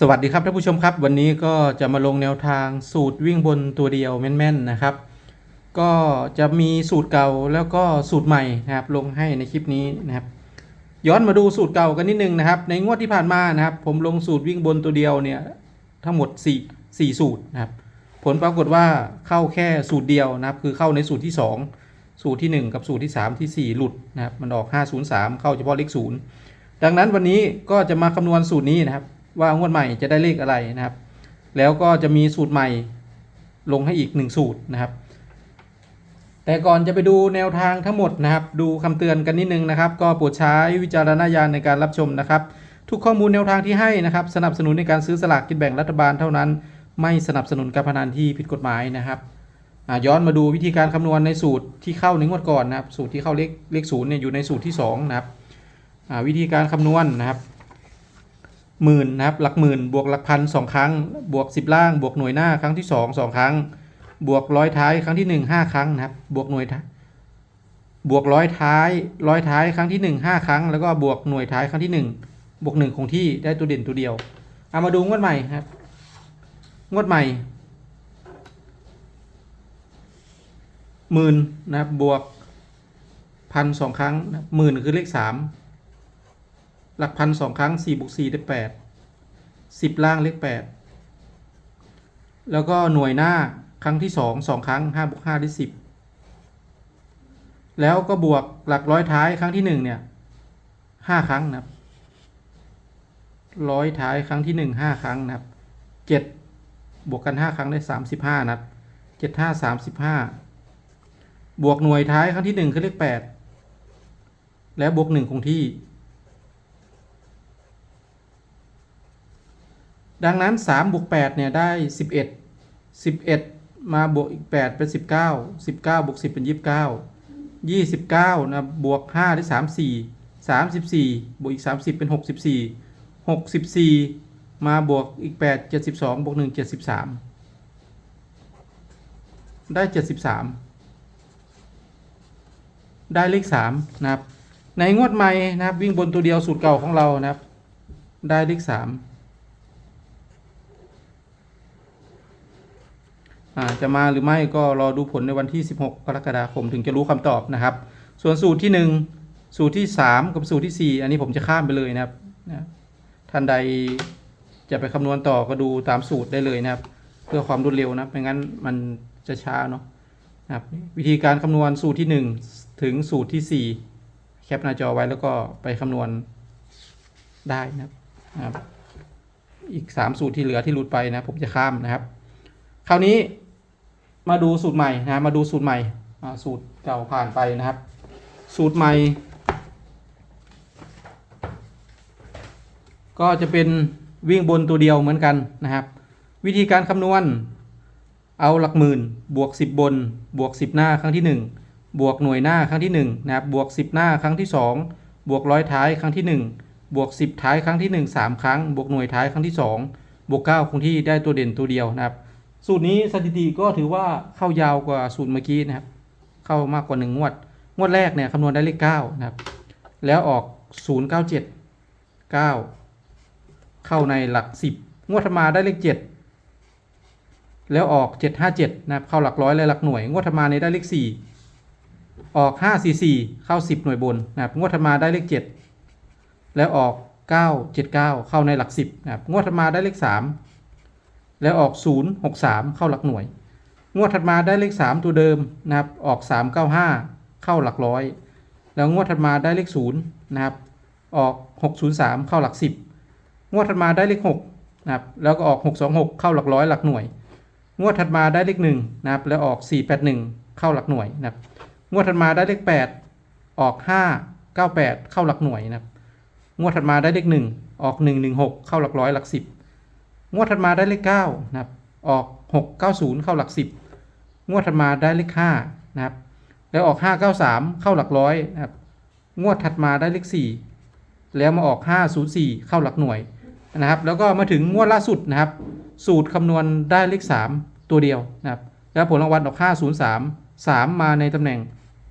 สวัสดีครับท่านผู้ชมครับ วันนี้ก็จะมาลงแนวทางสูตรวิ่งบนตัวเดียวแม่นๆนะครับ ก็จะมีสูตรเก่าแล้วก็สูตรใหม่นะครับลงให้ในคลิปนี้นะครับ ย้อนมาดูสูตรเก่ากันนิดนึงนะครับ ในงวดที่ผ่านมานะครับ ผมลงสูตรวิ่งบนตัวเดียวเนี่ยทั้งหมด4 4สูตรนะครับ ผลปรากฏว่าเข้าแค่สูตรเดียวนะครับ คือเข้าในสูตรที่ 2 สูตรที่ 1 กับสูตรที่ 3 ที่ 4 หลุดนะครับมันออก 503 เข้าเฉพาะเลขศูนย์ดังนั้นวันนี้ก็จะมาคำนวณสูตรนี้นะครับ ว่างวดใหม่จะได้เลขอะไรนะครับ แล้วก็จะมีสูตรใหม่ลงให้อีก 1 สูตรนะครับ แต่ก่อนจะไปดูแนวทางทั้งหมดนะครับ ดูคำเตือนกันนิดนึงนะครับ ก็โปรดใช้วิจารณญาณในการรับชมนะครับ ทุกข้อมูลแนวทางที่ให้นะครับ สนับสนุนในการซื้อสลากกินแบ่งรัฐบาลเท่านั้น ไม่สนับสนุนการพนันที่ผิดกฎหมายนะครับอ่าย้อนมาดูวิธีการคำนวณในสูตรที่เข้าในงวดก่อนนะครับ สูตรที่เข้าเลขเลขศูนย์เนี่ยอยู่ในสูตรที่สองนะครับอ่าวิธีการคำนวณนะครับ หมื่นนะครับหลักหมื่นบวกหลักพันสองครั้ง บวกสิบล่าง บวกหน่วยหน้าครั้งที่สองสองครั้ง บวกร้อยท้ายครั้งที่หนึ่งห้าครั้งนะครับ บวกหน่วยบวกร้อยท้ายร้อยท้ายครั้งที่หนึ่งห้าครั้ง แล้วก็บวกหน่วยท้ายครั้งที่หนึ่งบวกหนึ่งคงที่ได้ตัวเด่นตัวเดียวเอามาดูงวดใหม่ครับ งวดใหม่หมื่นนะครับบวกพันสองครั้งหมื่นคือเลขสาม หลักพันสองครั้งสี่บวกสี่ได้แปดสิบล่างเลขแปดแล้วก็หน่วยหน้าครั้งที่สองสองครั้งห้าบวกห้าได้สิบแล้วก็บวกหลักร้อยท้ายครั้งที่หนึ่งเนี่ยห้าครั้งนะครับร้อยท้ายครั้งที่หนึ่งห้าครั้งนะครับเจ็ดบวกกันห้าครั้งได้สามสิบห้านัดเจ็ดห้าสามสิบห้าบวกหน่วยท้ายครั้งที่หนึ่งคือเลขแปดแล้วบวกหนึ่งคงที่ ดังนั้นสามบวกแปดเนี่ยได้สิบเอ็ดสิบเอ็ดมาบวกอีกแปดเป็นสิบเก้าสิบเก้าบวกสิบเป็นยี่สิบเก้ายี่สิบเก้านะบวกห้าได้สามสี่สามสิบสี่บวกอีกสามสิบเป็นหกสิบสี่หกสิบสี่มาบวกอีก 8 72 บวก 1 73 ได้ 73 ได้เลข 3 นะครับ ในงวดใหม่นะครับ วิ่งบนตัวเดียวสูตรเก่าของเรานะครับ ได้เลข 3อ่า จะมาหรือไม่ก็รอดูผลในวันที่ 16 กรกฎาคมถึงจะรู้คำตอบนะครับ ส่วนสูตรที่ 1 สูตรที่ 3 กับสูตรที่ 4 อันนี้ผมจะข้ามไปเลยนะครับนะท่านใดจะไปคำนวณต่อก็ดูตามสูตรได้เลยนะครับ เพื่อความรวดเร็วนะไม่งั้นมันจะช้าเนาะนะครับวิธีการคำนวณสูตรที่ 1 ถึงสูตรที่ 4 แคปหน้าจอไว้แล้วก็ไปคำนวณได้นะครับนะครับ อีก 3 สูตรที่เหลือที่หลุดไปนะผมจะข้ามนะครับ คราวนี้ มาดูสูตรใหม่นะมาดูสูตรใหม่สูตรเก่าผ่านไปนะครับ สูตรใหม่ ก็จะเป็นวิ่งบนตัวเดียวเหมือนกันนะครับ วิธีการคำนวณ เอาหลักหมื่นบวก 10 บน บวก 10 หน้าครั้งที่ 1 บวกหน่วยหน้าครั้งที่1นะครับบวก 10 หน้าครั้งที่ 2 บวกร้อยท้ายครั้งที่ 1 บวก 10 ท้ายครั้งที่ 1 3 ครั้ง บวกหน่วยท้ายครั้งที่ 2 บวก 9 คงที่ได้ตัวเด่นตัวเดียวนะครับ สูตรนี้สถิติก็ถือว่าเข้ายาวกว่าสูตรเมื่อกี้นะครับ เข้ามากกว่า1งวด งวดแรกเนี่ยคำนวณได้เลข9นะครับ แล้วออก097 9เข้าในหลักสิบงวดถัดมาได้เลขเจ็ดแล้วออกเจ็ดห้าเจ็ดนะครับเข้าหลักร้อยและหลักหน่วย งวดถัดมาในได้เลขสี่ออกห้าสี่สี่เข้าสิบหน่วยบนนะครับ งวดถัดมาได้เลขเจ็ดแล้วออกเก้าเจ็ดเก้าเข้าในหลักสิบนะครับ งวดถัดมาได้เลขสาม แล้วออกศูนย์หกสามเข้าหลักหน่วย งวดถัดมาได้เลขสามตัวเดิมนะครับออกสามเก้าห้าเข้าหลักร้อย แล้วงวดถัดมาได้เลขศูนย์นะครับออกหกศูนย์สามเข้าหลักสิบงวดถัดมาได้เลขหกนะครับแล้วก็ออกหกสองหกเข้าหลักร้อยหลักหน่วย งวดถัดมาได้เลขหนึ่งนะครับแล้วออกสี่แปดหนึ่งเข้าหลักหน่วยนะครับงวดถัดมาได้เลขแปดออกห้าเก้าแปดเข้าหลักหน่วยนะครับงวดถัดมาได้เลขหนึ่งออกหนึ่งหนึ่งหกเข้าหลักร้อยหลักสิบ งวดถัดมาได้เลขเก้านะครับออกหกเก้าศูนย์เข้าหลักสิบงวดถัดมาได้เลขห้านะครับแล้วออกห้าเข้าหลักร้อยนะครับงวดถัดมาได้เลขสี่แล้วมาออก 504 เข้าหลักหน่วยนะครับ แล้วก็มาถึงงวดล่าสุดนะครับ สูตรคำนวณได้เลข 3 ตัวเดียวนะครับแล้วผลรางวัลออก 503 3 มาในตำแหน่ง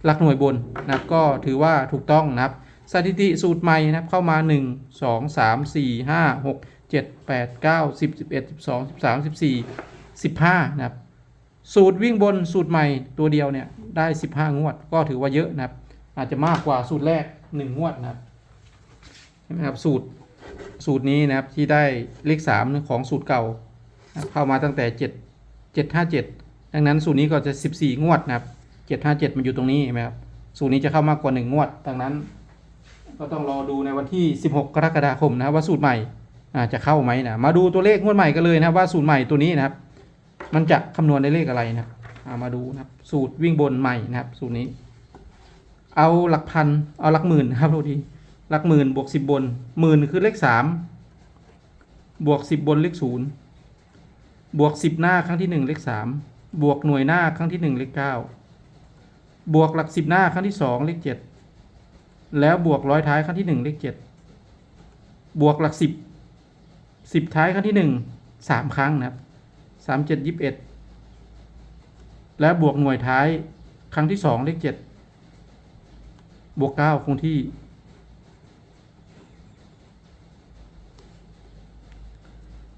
หลักหน่วยบนนะครับก็ถือว่าถูกต้องนะครับสถิติสูตรใหม่นะครับเข้ามา 1 2 3 4 5 6 เจ็ดแปดเก้าสิบสิบเอ็ดสิบสองสิบสามสิบสี่สิบห้านะครับสูตรวิ่งบนสูตรใหม่ตัวเดียวเนี่ยได้สิบห้างวด ก็ถือว่าเยอะนะครับ อาจจะมากกว่าสูตรแรกหนึ่งงวดนะครับใช่ไหมครับสูตรสูตรนี้นะครับที่ได้เลขสามของสูตรเก่านะเข้ามาตั้งแต่เจ็ดเจ็ดห้าเจ็ดดังนั้นสูตรนี้ก็จะสิบสี่งวดนะครับเจ็ดห้าเจ็ดมันอยู่ตรงนี้เห็นไหมครับสูตรนี้จะเข้ามากกว่าหนึ่งงวด ดังนั้น ก็ต้องรอดูในวันที่ 16 กรกฎาคมนะครับว่าสูตรใหม่ อาจะเข้าไหมนะมาดูตัวเลขงวดใหม่กันเลยนะครับว่าสูตรใหม่ตัวนี้นะครับ มันจะคำนวณได้เลขอะไรนะครับอ่ามาดูนะครับ สูตรวิ่งบนใหม่นะครับ สูตรนี้ เอาหลักพันเอาหลักหมื่นนะครับดูดีหลักหมื่นบวกสิบบนหมื่นคือเลขสามบวกสิบบนเลขศูนย์บวกสิบหน้าครั้งที่หนึ่งเลขสามบวกหน่วยหน้าครั้งที่หนึ่งเลขเก้าบวกหลักสิบหน้าครั้งที่สองเลขเจ็ดแล้วบวกร้อยท้ายครั้งที่หนึ่งเลขเจ็ดบวกหลักสิบ สิบท้ายครั้งที่หนึ่งสามครั้งนะครับสามเจ็ดยี่สิบเอ็ดแล้วบวกหน่วยท้ายครั้งที่สองเลขเจ็ดบวกเก้าคงที่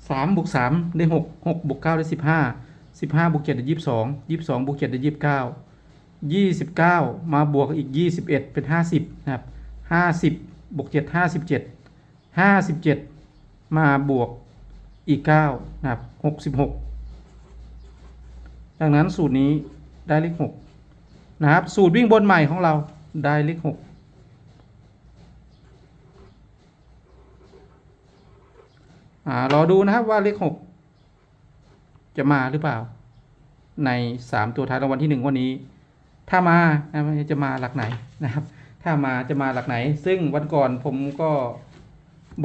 สามบวกสามได้หกหกบวกเก้าได้สิบห้าสิบห้าบวกเจ็ดได้ยี่สิบสองยี่สิบสองบวกเจ็ดได้ยี่สิบเก้ายี่สิบเก้ามาบวกอีกยี่สิบเอ็ดเป็นห้าสิบนะครับห้าสิบบวกเจ็ดห้าสิบเจ็ดห้าสิบเจ็ด มาบวกอีกเก้านะครับหกสิบหกดังนั้นสูตรนี้ได้เลขหกนะครับ สูตรวิ่งบนใหม่ของเราได้เลขหกอ่ารอดูนะครับว่าเลขหกจะมาหรือเปล่า ในสามตัวท้ายรางวัลที่หนึ่งวันนี้ ถ้ามาจะมาหลักไหนนะครับ ถ้ามาจะมาหลักไหน ซึ่งวันก่อนผมก็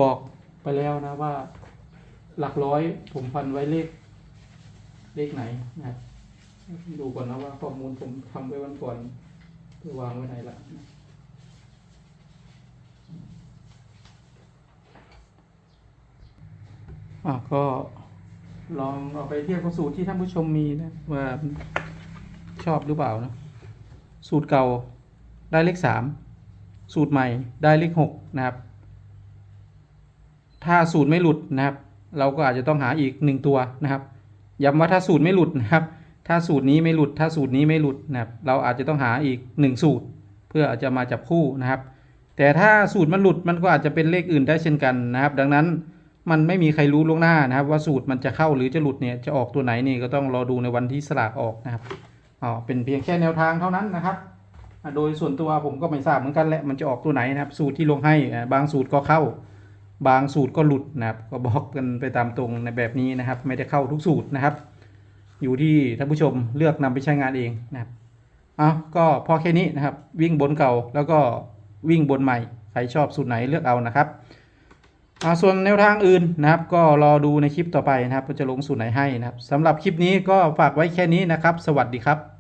บอก ไปแล้วนะว่า หลักร้อยผมพันไว้เลข เลขไหนนะครับดูก่อนนะว่าข้อมูลผมทำไว้วันก่อนไปวางไว้ไหนละอะก็ลองเอาไปเทียบกับสูตรที่ท่านผู้ชมมีนะว่าชอบหรือเปล่านะสูตรเก่าได้เลขสามสูตรใหม่ได้เลขหกนะครับ ถ้าสูตรไม่หลุดนะครับ เราก็อาจจะต้องหาอีกหนึ่งตัวนะครับย้ำว่าถ้าสูตรไม่หลุดนะครับ ถ้าสูตรนี้ไม่หลุด ถ้าสูตรนี้ไม่หลุดนะครับ เราอาจจะต้องหาอีกหนึ่งสูตร เพื่ออาจจะมาจับคู่นะครับ แต่ถ้าสูตรมันหลุดมันก็อาจจะเป็นเลขอื่นได้เช่นกันนะครับ ดังนั้นมันไม่มีใครรู้ล่วงหน้านะครับ ว่าสูตรมันจะเข้าหรือจะหลุดเนี่ยจะออกตัวไหนนี่ก็ต้องรอดูในวันที่สลากออกนะครับอ๋อเป็นเพียงแค่แนวทางเท่านั้นนะครับโดยส่วนตัวผมก็ไม่ทราบเหมือนกันแหละมันจะออกตัวไหนนะครับ สูตรที่ลงให้บางสูตรก็เข้า บางสูตรก็หลุดนะครับ ก็บอกกันไปตามตรงในแบบนี้นะครับ ไม่ได้เข้าทุกสูตรนะครับ อยู่ที่ท่านผู้ชมเลือกนำไปใช้งานเองนะครับเอาก็พอแค่นี้นะครับ วิ่งบนเก่าแล้วก็วิ่งบนใหม่ ใครชอบสูตรไหนเลือกเอานะครับส่วนแนวทางอื่นนะครับ ก็รอดูในคลิปต่อไปนะครับจะลงสูตรไหนให้นะครับสำหรับคลิปนี้ก็ฝากไว้แค่นี้นะครับ สวัสดีครับ